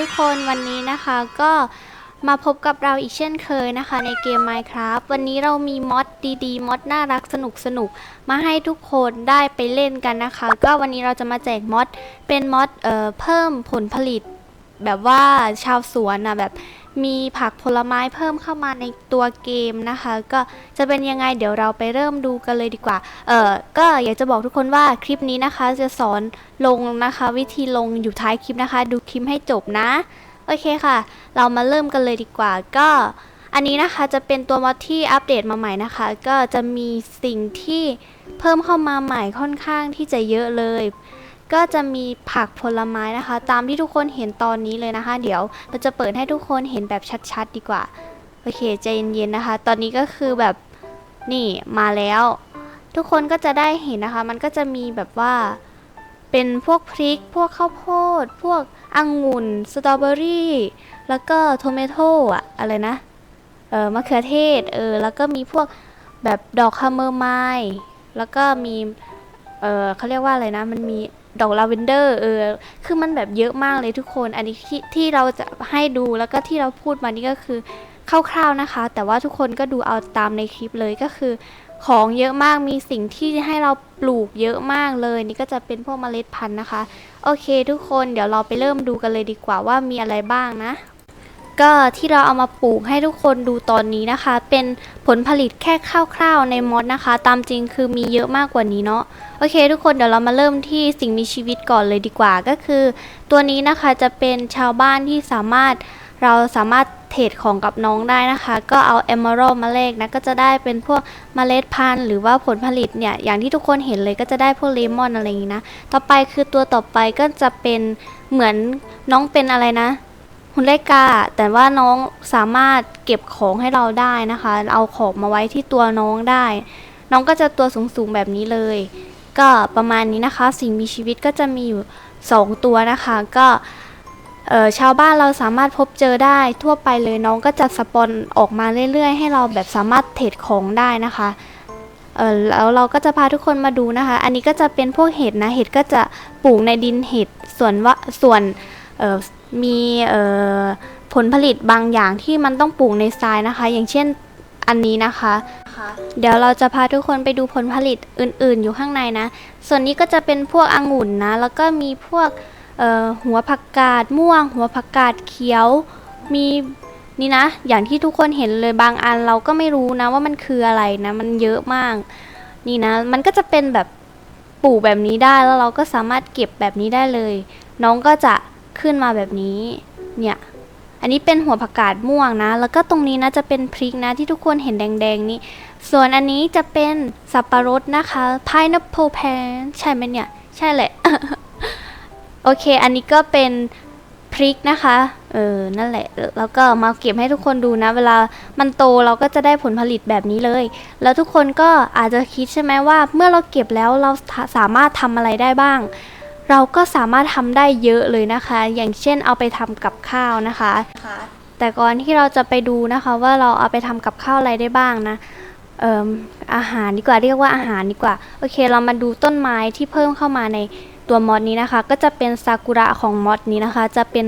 ทุกคนวันนี้นะคะก็มาพบกับเราอีกเช่นเคยนะคะ ในเกม Minecraft วันนี้เรามีมอดดีๆมอดน่ารักสนุกสนุกมาให้ทุกคนได้ไปเล่นกันนะคะ ก็วันนี้เราจะมาแจกมอดเป็นมอดเอ่อเพิ่มผลผลิต แบบว่าชาวสวนนะแบบ มีผักผลไม้เพิ่มเข้ามาในตัวเกมนะคะ ก็จะเป็นยังไงเดี๋ยวเราไปเริ่มดูกันเลยดีกว่า เออก็อยากจะบอกทุกคนว่าคลิปนี้นะคะ จะสอนลงนะคะ วิธีลงอยู่ท้ายคลิปนะคะ ดูคลิปให้จบนะ โอเคค่ะ เรามาเริ่มกันเลยดีกว่าก็อันนี้นะคะจะเป็นตัวมอดที่อัปเดตมาใหม่นะคะ ก็จะมีสิ่งที่เพิ่มเข้ามาใหม่ค่อนข้างที่จะเยอะเลย ก็จะมีผักผลไม้นะคะ ตามที่ทุกคนเห็นตอนนี้เลยนะคะ เดี๋ยวเราจะเปิดให้ทุกคนเห็นแบบชัดๆ ดีกว่า โอเคใจเย็นๆนะคะ ตอนนี้ก็คือแบบนี่มาแล้ว ทุกคนก็จะได้เห็นนะคะ มันก็จะมีแบบว่าเป็นพวกพริก พวกข้าวโพด พวกองุ่นสตรอเบอรี่ แล้วก็โทเมโต้อะอะไรนะเออมะเขือเทศเออแล้วก็มีพวกแบบดอกคาเมอร์ไมล์แล้วก็มีเออเขาเรียกว่าอะไรนะ มันมี ดอกลาเวนเดอร์เออคือมันแบบเยอะมากเลยทุกคน อันนี้ที่ที่เราจะให้ดูแล้วก็ที่เราพูดมานี่ก็คือคร่าวๆนะคะ แต่ว่าทุกคนก็ดูเอาตามในคลิปเลยก็คือ ของเยอะมากมีสิ่งที่ให้เราปลูกเยอะมากเลย นี่ก็จะเป็นพวกเมล็ดพันธุ์นะคะ โอเค ทุกคนเดี๋ยวเราไปเริ่มดูกันเลยดีกว่าว่ามีอะไรบ้างนะ ก็ที่เราเอามาปลูกให้ทุกคนดูตอนนี้นะคะ เป็นผลผลิตแค่คร่าวๆในมอดนะคะ ตามจริงคือมีเยอะมากกว่านี้เนาะโอเค ทุกคนเดี๋ยวเรามาเริ่มที่สิ่งมีชีวิตก่อนเลยดีกว่าก็คือ ตัวนี้นะคะจะเป็นชาวบ้านที่สามารถเราสามารถเทรดของกับน้องได้นะคะ ก็เอาเอม r a l d มาแลกนะก็จะได้เป็นพวกเมล็ดพันธุ์หรือว่าผลผลิตเนี่ยอย่างที่ทุกคนเห็นเลยก็จะได้พวกเลมอนอะไรอย่างนี้นะ ต่อไปคือตัวต่อไปก็จะเป็นเหมือนน้องเป็นอะไรนะ หุ่นไลกาแต่ว่าน้องสามารถเก็บของให้เราได้นะคะ เอาของมาไว้ที่ตัวน้องได้ น้องก็จะตัวสูงๆแบบนี้เลย ก็ประมาณนี้นะคะ สิ่งมีชีวิตก็จะมีอยู่ 2 ตัวนะคะ ก็ชาวบ้านเราสามารถพบเจอได้ทั่วไปเลยน้องก็จะสปอนออกมาเรื่อยๆ ให้เราแบบสามารถเทรดของได้นะคะเออแล้วเราก็จะพาทุกคนมาดูนะคะ อันนี้ก็จะเป็นพวกเห็ดนะ เห็ดก็จะปลูกในดินเห็ด ส่วนว่าส่วนเออ มีเอ่อผลผลิตบางอย่างที่มันต้องปลูกในทรายนะคะ อย่างเช่นอันนี้นะคะ เดี๋ยวเราจะพาทุกคนไปดูผลผลิตอื่น ๆ อยู่ข้างในนะ ส่วนนี้ก็จะเป็นพวกองุ่นนะ แล้วก็มีพวกเอ่อหัวผักกาดม่วง หัวผักกาดเขียว มีนี่นะ อย่างที่ทุกคนเห็นเลยบางอันเราก็ไม่รู้นะว่ามันคืออะไรนะ มันเยอะมาก นี่นะ มันก็จะเป็นแบบปลูกแบบนี้ได้แล้วเราก็สามารถเก็บแบบนี้ได้เลย น้องก็จะ ขึ้นมาแบบนี้ เนี่ย อันนี้เป็นหัวผักกาดม่วงนะ แล้วก็ตรงนี้นะจะเป็นพริกนะที่ทุกคนเห็นแดงๆนี้ส่วนอันนี้จะเป็นสับปะรดนะคะ pineapple pan ใช่ไหมเนี่ย ใช่แหละ โอเค อันนี้ก็เป็นพริกนะคะ เออ นั่นแหละ แล้วก็มาเก็บให้ทุกคนดูนะ เวลามันโตเราก็จะได้ผลผลิตแบบนี้เลย แล้วทุกคนก็อาจจะคิดใช่ไหมว่า เมื่อเราเก็บแล้วเราสามารถทำอะไรได้บ้าง เราก็สามารถทำได้เยอะเลยนะคะ อย่างเช่นเอาไปทำกับข้าวนะคะ แต่ก่อนที่เราจะไปดูนะคะว่าเราเอาไปทำกับข้าวอะไรได้บ้างนะเอ่มอาหารดีกว่าเรียกว่าอาหารดีกว่า โอเค เรามาดูต้นไม้ที่เพิ่มเข้ามาในตัวมอดนี้นะคะ ก็จะเป็นซากุระของมอดนี้นะคะ จะเป็น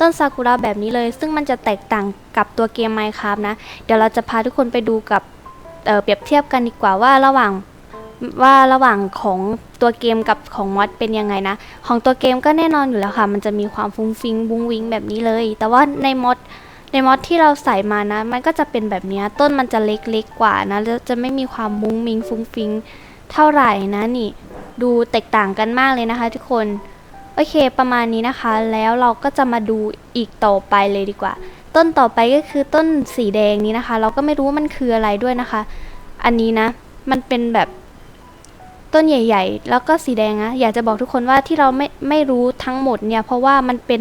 ต้นซากุระแบบนี้เลย ซึ่งมันจะแตกต่างกับตัวเกม Minecraft นะ เดี๋ยวเราจะพาทุกคนไปดูกับเอ่อเปรียบเทียบกันดีกว่าว่าระหว่างว่าระหว่างของ ตัวเกมกับของมอดเป็นยังไงนะ ของตัวเกมก็แน่นอนอยู่แล้วค่ะ มันจะมีความฟุ้งฟิ้งบุ้งวิ้งแบบนี้เลย แต่ว่าในมอดในมอดที่เราใส่มานะ มันก็จะเป็นแบบนี้ต้นมันจะเล็กๆกว่านะแล้วจะไม่มีความมุ้งมิงฟุ้งฟิ้งเท่าไหร่นะนี่ ดูแตกต่างกันมากเลยนะคะ ทุกคนโอเค ประมาณนี้นะคะ แล้วเราก็จะมาดูอีกต่อไปเลยดีกว่า ต้นต่อไปก็คือต้นสีแดงนี้นะคะ เราก็ไม่รู้ว่ามันคืออะไรด้วยนะคะ อันนี้นะ มันเป็นแบบ ต้นใหญ่ ๆ แล้วก็สีแดงนะอยากจะบอกทุกคนว่าที่เราไม่ไม่รู้ทั้งหมดเนี่ย เพราะว่ามันเป็น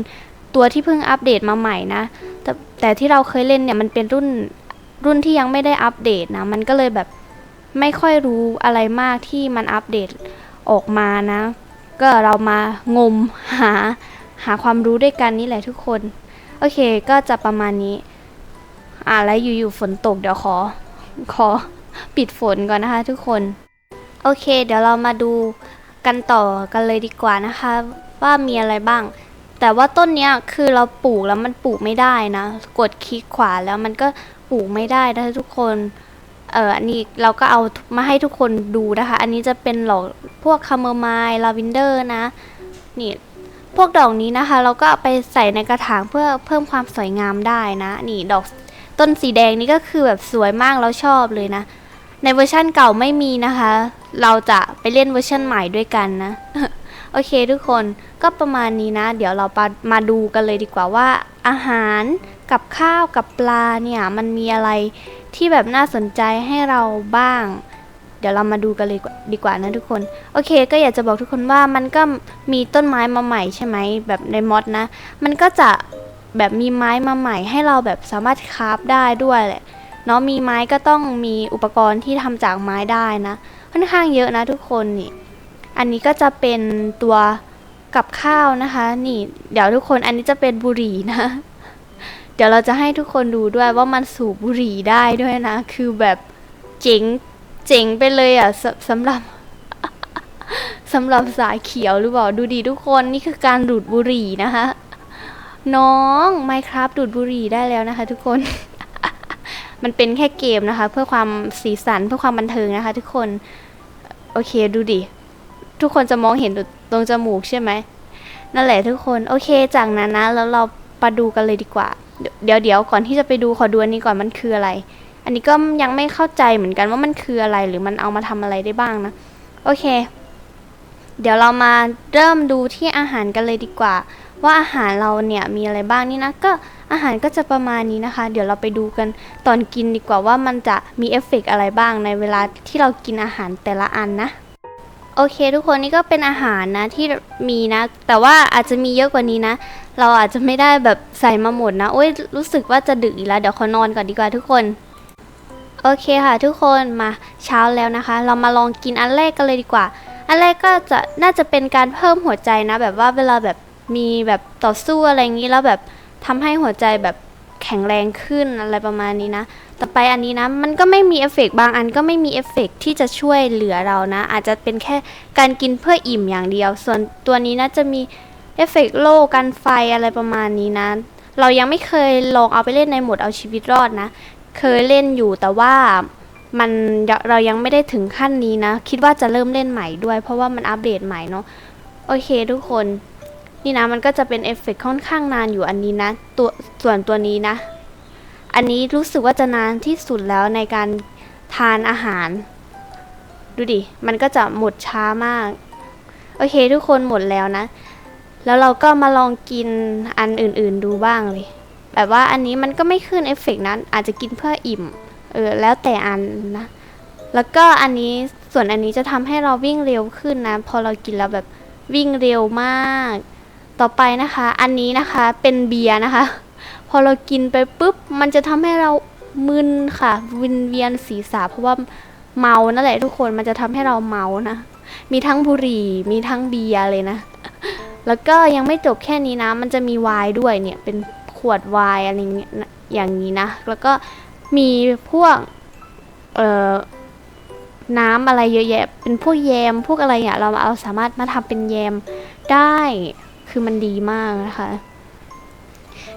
ตัวที่เพิ่งอัปเดตมาใหม่นะ แต่แต่ที่เราเคยเล่นเนี่ยมันเป็นรุ่นรุ่นที่ยังไม่ได้อัปเดตนะ มันก็เลยแบบไม่ค่อยรู้อะไรมากที่มันอัปเดตออกมานะ ก็เรามางมหาหาความรู้ด้วยกันนี่แหละทุกคน โอเคก็จะประมาณนี้ อ่าแล้วอยู่ๆฝนตกเดี๋ยวขอ ขอปิดฝนก่อนนะคะทุกคน โอเค เดี๋ยวเรามาดูกันต่อกันเลยดีกว่านะคะ ว่ามีอะไรบ้าง แต่ว่าต้นเนี้ยคือเราปลูกแล้วมันปลูกไม่ได้นะ กดคลิกขวาแล้วมันก็ปลูกไม่ได้นะทุกคนเอออันนี้เราก็เอามาให้ทุกคนดูนะคะ อันนี้จะเป็นหลอกพวกคาเมอร์ไมล์ลาเวนเดอร์นะ นี่พวกดอกนี้นะคะ เราก็ไปใส่ในกระถางเพื่อเพิ่มความสวยงามได้นะ นี่ดอกต้นสีแดงนี่ก็คือแบบสวยมากแล้วชอบเลยนะ ในเวอร์ชั่นเก่าไม่มีนะคะ เราจะไปเล่นเวอร์ชันใหม่ด้วยกันนะ โอเคทุกคนก็ประมาณนี้นะ เดี๋ยวเรามาดูกันเลยดีกว่าว่าอาหารกับข้าวกับปลาเนี่ย มันมีอะไรที่แบบน่าสนใจให้เราบ้าง เดี๋ยวเรามาดูกันเลยดีกว่านะทุกคน โอเค ก็อยากจะบอกทุกคนว่ามันก็มีต้นไม้มาใหม่ใช่ไหมแบบในมอดนะ มันก็จะแบบมีไม้มาใหม่ให้เราแบบสามารถคราฟได้ด้วยแหละเนาะมีไม้ก็ต้องมีอุปกรณ์ที่ทำจากไม้ได้นะ ค่อนข้างเยอะนะทุกคนนี่ อันนี้ก็จะเป็นตัวกับข้าวนะคะ นี่เดี๋ยวทุกคนอันนี้จะเป็นบุหรี่นะ เดี๋ยวเราจะให้ทุกคนดูด้วยว่ามันสูบบุหรี่ได้ด้วยนะ คือแบบเจ๋งเจ๋งไปเลยอะสสำหรับสำหรับสายเขียวหรือเปล่าดูดีทุกคนนี่คือการดูดบุหรี่นะคะ น้อง Minecraft ดูดบุหรี่ได้แล้วนะคะ ทุกคน มันเป็นแค่เกมนะคะ เพื่อความสีสันเพื่อความบันเทิงนะคะ ทุกคนโอเคดูดิทุกคนจะมองเห็นตรงจมูกใช่ไหมนั่นแหละทุกคนโอเคจากนั้นนะแล้วเราไปดูกันเลยดีกว่า เดี๋ยวเดี๋ยวก่อนที่จะไปดูขอดูอันนี้ก่อนมันคืออะไร อันนี้ก็ยังไม่เข้าใจเหมือนกันว่ามันคืออะไรหรือมันเอามาทำอะไรได้บ้างนะโอเค เดี๋ยวเรามาเริ่มดูที่อาหารกันเลยดีกว่า ว่าอาหารเราเนี่ยมีอะไรบ้างนี่นะก็ อาหารก็จะประมาณนี้นะคะ เดี๋ยวเราไปดูกันตอนกินดีกว่าว่ามันจะมีเอฟเฟกต์อะไรบ้างในเวลาที่เรากินอาหารแต่ละอันนะโอเคทุกคนนี่ก็เป็นอาหารนะที่มีนะ แต่ว่าอาจจะมีเยอะกว่านี้นะ เราอาจจะไม่ได้แบบใส่มาหมดนะโอ้ยรู้สึกว่าจะดึกอีกแล้วเดี๋ยวขอนอนก่อนดีกว่าทุกคน โอเคค่ะทุกคนมาเช้าแล้วนะคะ เรามาลองกินอันแรกกันเลยดีกว่า อันแรกก็จะน่าจะเป็นการเพิ่มหัวใจนะ แบบว่าเวลาแบบมีแบบต่อสู้อะไรอย่างนี้แล้วแบบ ทำให้หัวใจแบบแข็งแรงขึ้นอะไรประมาณนี้นะ ต่อไปอันนี้นะ มันก็ไม่มีเอฟเฟกต์บางอันก็ไม่มีเอฟเฟกต์ที่จะช่วยเหลือเรานะ อาจจะเป็นแค่การกินเพื่ออิ่มอย่างเดียว ส่วนตัวนี้นะจะมีเอฟเฟกต์โล่กันไฟอะไรประมาณนี้นะ เรายังไม่เคยลองเอาไปเล่นในโหมดเอาชีวิตรอดนะ เคยเล่นอยู่แต่ว่ามันเรายังไม่ได้ถึงขั้นนี้นะ คิดว่าจะเริ่มเล่นใหม่ด้วย เพราะว่ามันอัปเดตใหม่เนาะ โอเคทุกคน นี่นะมันก็จะเป็นเอฟเฟกต์ค่อนข้างนานอยู่อันนี้นะตัวส่วนตัวนี้นะ อันนี้รู้สึกว่าจะนานที่สุดแล้วในการทานอาหาร ดูดิ มันก็จะหมดช้ามาก โอเคทุกคนหมดแล้วนะ แล้วเราก็มาลองกินอันอื่นๆดูบ้างเลย แบบว่าอันนี้มันก็ไม่ขึ้นเอฟเฟกต์นั้นอาจจะกินเพื่ออิ่ม เออ แล้วแต่อันนะ แล้วก็อันนี้ส่วนอันนี้จะทำให้เราวิ่งเร็วขึ้นนะ พอเรากินแล้วแบบวิ่งเร็วมาก ต่อไปนะคะ อันนี้นะคะเป็นเบียร์นะคะ พอเรากินไปปุ๊บ มันจะทำให้เรามึนค่ะวินเวียนศีรษะเพราะว่าเมานั่นแหละทุกคนมันจะทำให้เราเมานะ มีทั้งบุหรี่ มีทั้งเบียร์เลยนะ แล้วก็ยังไม่จบแค่นี้นะ มันจะมีไวน์ด้วยเนี่ย เป็นขวดไวน์อะไรเงี้ยอย่างนี้นะ แล้วก็มีพวกเอ่อน้ำอะไรเยอะแยะ เป็นพวกแยม พวกอะไรเนี่ยเราเอาสามารถมาทำเป็นแยมได้ คือมันดีมากนะคะ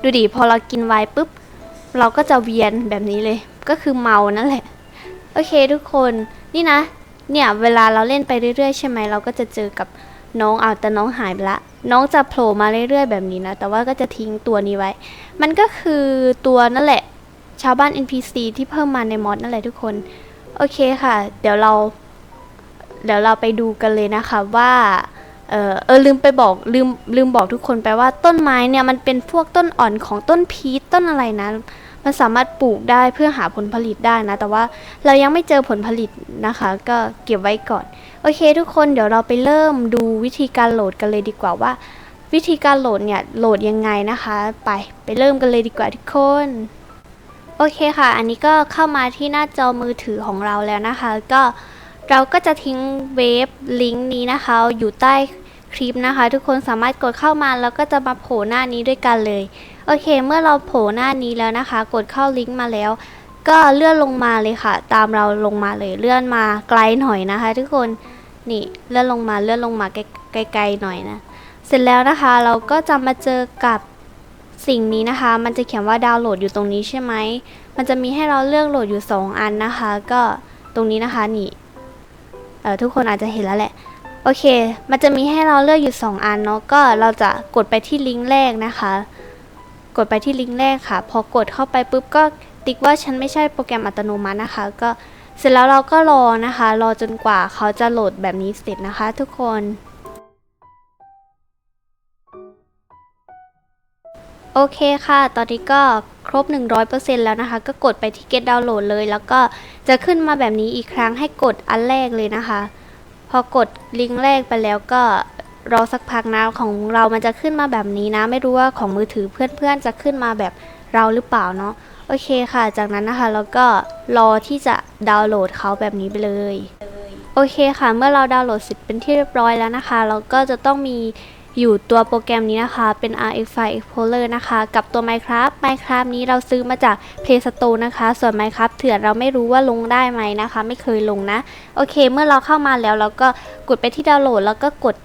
ดูดิพอเรากินไวน์ปุ๊บ เราก็จะเวียนแบบนี้เลย ก็คือเมานั่นแหละ โอเคทุกคนนี่นะ เนี่ยเวลาเราเล่นไปเรื่อยๆ ใช่ไหมเราก็จะเจอกับน้องเอาแต่น้องหายไปละ น้องจะโผล่มาเรื่อยๆ แบบนี้นะ แต่ว่าก็จะทิ้งตัวนี้ไว้ มันก็คือตัวนั่นแหละ ชาวบ้าน NPC ที่เพิ่มมาในมอดนั่นแหละทุกคน โอเคค่ะ เดี๋ยวเรา เดี๋ยวเราไปดูกันเลยนะคะว่า เออเออลืมไปบอกลืมลืมบอกทุกคนไปว่าต้นไม้เนี่ยมันเป็นพวกต้นอ่อนของต้นพีชต้นอะไรนะ มันสามารถปลูกได้เพื่อหาผลผลิตได้นะ แต่ว่าเรายังไม่เจอผลผลิตนะคะ ก็เก็บไว้ก่อน โอเคทุกคนเดี๋ยวเราไปเริ่มดูวิธีการโหลดกันเลยดีกว่าว่า วิธีการโหลดเนี่ยโหลดยังไงนะคะ ไปไปเริ่มกันเลยดีกว่าทุกคนโอเคค่ะ อันนี้ก็เข้ามาที่หน้าจอมือถือของเราแล้วนะคะ ก็เราก็จะทิ้งเว็บลิงก์นี้นะคะ อยู่ใต้ คลิปนะคะ ทุกคนสามารถกดเข้ามาแล้วก็จะมาโผล่หน้านี้ด้วยกันเลย โอเค เมื่อเราโผล่หน้านี้แล้วนะคะ กดเข้าลิงก์มาแล้ว ก็เลื่อนลงมาเลยค่ะ ตามเราลงมาเลยเลื่อนมาไกลหน่อยนะคะ ทุกคนนี่เลื่อนลงมาเลื่อนลงมาไกลๆหน่อยนะเสร็จแล้วนะคะเราก็จะมาเจอกับสิ่งนี้นะคะ มันจะเขียนว่าดาวน์โหลดอยู่ตรงนี้ใช่ไหม มันจะมีให้เราเลือกโหลดอยู่ 2 อันนะคะ ก็ตรงนี้นะคะนี่เออทุกคนอาจจะเห็นแล้วแหละ โอเค มันจะมีให้เราเลือกอยู่ 2 อันเนาะ ก็เราจะกดไปที่ลิงก์แรกนะคะ กดไปที่ลิงก์แรกค่ะ พอกดเข้าไปปุ๊บก็ติ๊กว่าฉันไม่ใช่โปรแกรมอัตโนมัตินะคะ ก็เสร็จแล้วเราก็รอนะคะ รอจนกว่าเขาจะโหลดแบบนี้เสร็จนะคะ ทุกคน โอเคค่ะ ตอนนี้ก็ครบ 100%แล้วนะคะ ก็กดไปที่ get download เลย แล้วก็จะขึ้นมาแบบนี้อีกครั้งให้กดอันแรกเลยนะคะ พอกดลิงก์แรกไปแล้วก็รอสักพักนะของเรามันจะขึ้นมาแบบนี้นะ ไม่รู้ว่าของมือถือเพื่อนๆจะขึ้นมาแบบเราหรือเปล่าเนาะโอเคค่ะ จากนั้นนะคะเราก็รอที่จะดาวน์โหลดเขาแบบนี้ไปเลยโอเคค่ะ เมื่อเราดาวน์โหลดเสร็จเป็นที่เรียบร้อยแล้วนะคะ เราก็จะต้องมี อยู่ตัวโปรแกรมนี้นะคะ เป็น RX File Explorer นะคะ กับตัว Minecraft Minecraft นี้เราซื้อมาจาก Play Store นะคะ ส่วน Minecraft เถื่อนเราไม่รู้ว่าลงได้ไหมนะคะ ไม่เคยลงนะ โอเค เมื่อเราเข้ามาแล้วเราก็กดไปที่ดาวน์โหลด แล้วก็กด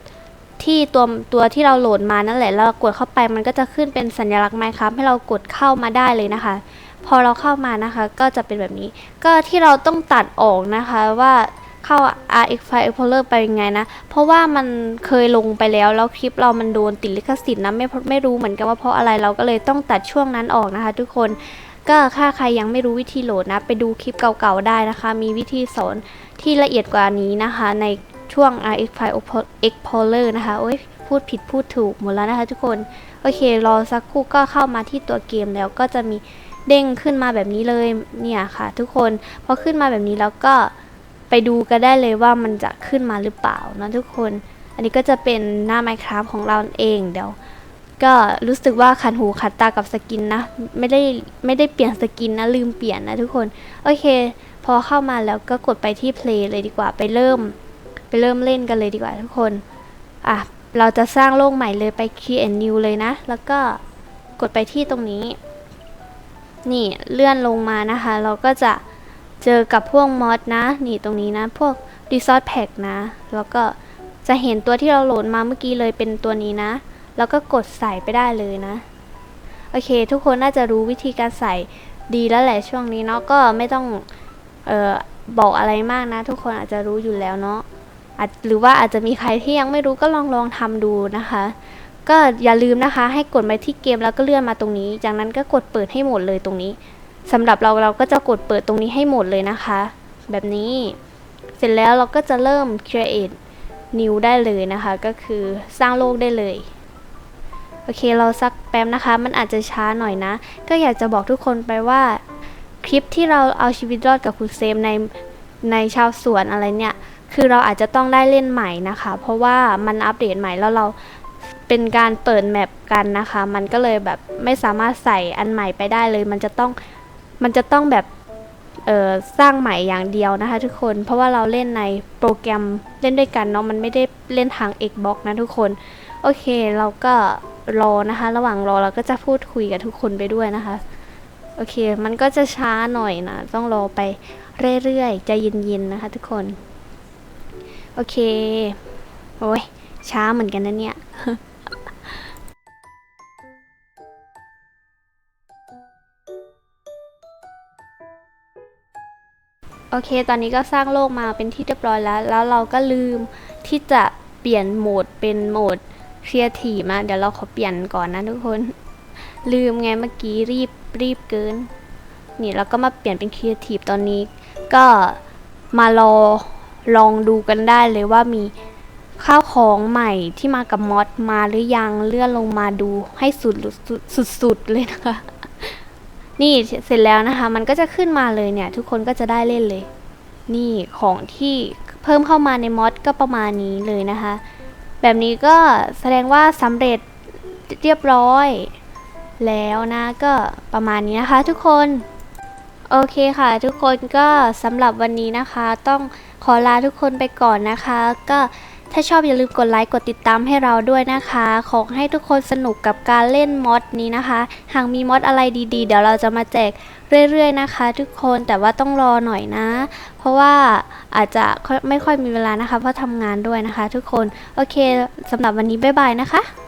ที่ตัวตัวที่เราโหลดมานั่นแหละแล้วกดเข้าไปมันก็จะขึ้นเป็นสัญลักษณ์ Minecraft ให้เรากดเข้ามาได้เลยนะคะ พอเราเข้ามานะคะ ก็จะเป็นแบบนี้ ก็ที่เราต้องตัดออกนะคะว่า เข้า RX File Explorer ไปยังไงนะ เพราะว่ามันเคยลงไปแล้ว แล้วคลิปเรามันโดนติดลิขสิทธิ์นะไม่ไม่รู้เหมือนกันว่าเพราะอะไรเราก็เลยต้องตัดช่วงนั้นออกนะคะ ทุกคนก็ถ้าใครยังไม่รู้วิธีโหลดนะ ไปดูคลิปเก่าๆได้นะคะ มีวิธีสอนที่ละเอียดกว่านี้นะคะ ในช่วง RX File Explorer นะคะโอ้ยพูดผิดพูดถูกหมดแล้วนะคะ ทุกคนโอเค รอสักครู่ก็เข้ามาที่ตัวเกมแล้วก็จะมีเด้งขึ้นมาแบบนี้เลยเนี่ยค่ะ ทุกคนพอขึ้นมาแบบนี้แล้วก็ ดูกันได้เลยว่ามันจะขึ้นมาหรือเปล่านะทุกคน อันนี้ก็จะเป็นหน้า Minecraft ของเราเองเดี๋ยว ก็รู้สึกว่าขันหูขันตากับสกินนะ ไม่ได้ไม่ได้เปลี่ยนสกินนะลืมเปลี่ยนนะทุกคน โอเค พอเข้ามาแล้วก็กดไปที่ play เลยดีกว่าไปเริ่ม ไปเริ่มเล่นกันเลยดีกว่าทุกคน อะเราจะสร้างโลกใหม่เลยไป create new เลยนะ แล้วก็กดไปที่ตรงนี้ นี่เลื่อนลงมานะคะ เราก็จะ เจอกับพวกมอดนะ นี่ตรงนี้นะ พวก resource pack นะ แล้วก็จะเห็นตัวที่เราโหลดมาเมื่อกี้เลยเป็นตัวนี้นะ แล้วก็กดใส่ไปได้เลยนะ โอเค ทุกคนน่าจะรู้วิธีการใส่ดีแล้วแหละช่วงนี้เนาะก็ไม่ต้องเอ่อบอกอะไรมากนะ ทุกคนอาจจะรู้อยู่แล้วเนาะหรือว่าอาจจะมีใครที่ยังไม่รู้ก็ลองลองทำดูนะคะ ก็อย่าลืมนะคะ ให้กดไปที่เกมแล้วก็เลื่อนมาตรงนี้ จากนั้นก็กดเปิดให้หมดเลยตรงนี้ สำหรับเราเราก็จะกดเปิดตรงนี้ให้หมดเลยนะคะ แบบนี้ เสร็จแล้วเราก็จะเริ่ม create new ได้เลยนะคะ ก็คือสร้างโลกได้เลยโอเคเราสักแป๊บนะคะ มันอาจจะช้าหน่อยนะ ก็อยากจะบอกทุกคนไปว่า คลิปที่เราเอาชีวิตรอดกับคุณเซมในในชาวสวนอะไรเนี่ย คือเราอาจจะต้องได้เล่นใหม่นะคะ เพราะว่ามันอัปเดตใหม่แล้วเราเป็นการเปิดแมปกันนะคะ มันก็เลยแบบไม่สามารถใส่อันใหม่ไปได้เลย มันจะต้อง มันจะต้องแบบสร้างใหม่อย่างเดียวนะคะทุกคน เพราะว่าเราเล่นในโปรแกรมเล่นด้วยกันเนาะ มันไม่ได้เล่นทาง Xbox นะทุกคน โอเค เราก็รอนะคะ ระหว่างรอเราก็จะพูดคุยกับทุกคนไปด้วยนะคะ โอเค มันก็จะช้าหน่อยนะ ต้องรอไปเรื่อยๆ ใจเย็นๆนะคะทุกคน โอเค โอ้ยช้าเหมือนกันนะเนี่ย โอเค ตอนนี้ก็สร้างโลกมาเป็นที่เรียบร้อยแล้ว แล้วเราก็ลืมที่จะเปลี่ยนโหมดเป็นโหมดครีเอทีมา เดี๋ยวเราขอเปลี่ยนก่อนนะทุกคน ลืมไงเมื่อกี้รีบรีบเกิน นี่เราก็มาเปลี่ยนเป็นครีเอทีฟตอนนี้ ก็มารอลองดูกันได้เลยว่ามีข้าวของใหม่ที่มากับมอดมาหรือยังเลื่อนลงมาดูให้สุดสุดสุดเลยนะคะ นี่เสร็จแล้วนะคะ มันก็จะขึ้นมาเลยเนี่ย ทุกคนก็จะได้เล่นเลย นี่ของที่เพิ่มเข้ามาในมอดก็ประมาณนี้เลยนะคะ แบบนี้ก็แสดงว่าสำเร็จเรียบร้อย แล้วนะก็ประมาณนี้นะคะ ทุกคนโอเคค่ะ ทุกคนก็สำหรับวันนี้นะคะ ต้องขอลาทุกคนไปก่อนนะคะ ก็ ถ้าชอบอย่าลืมกดไลค์กดติดตามให้เราด้วยนะคะ ขอให้ทุกคนสนุกกับการเล่นมอดนี้นะคะ หากมีมอดอะไรดีๆ เดี๋ยวเราจะมาแจกเรื่อยๆนะคะ ทุกคนแต่ว่าต้องรอหน่อยนะ เพราะว่าอาจจะไม่ค่อยมีเวลานะคะ เพราะทำงานด้วยนะคะ ทุกคนโอเคสำหรับวันนี้บ๊ายบายนะคะ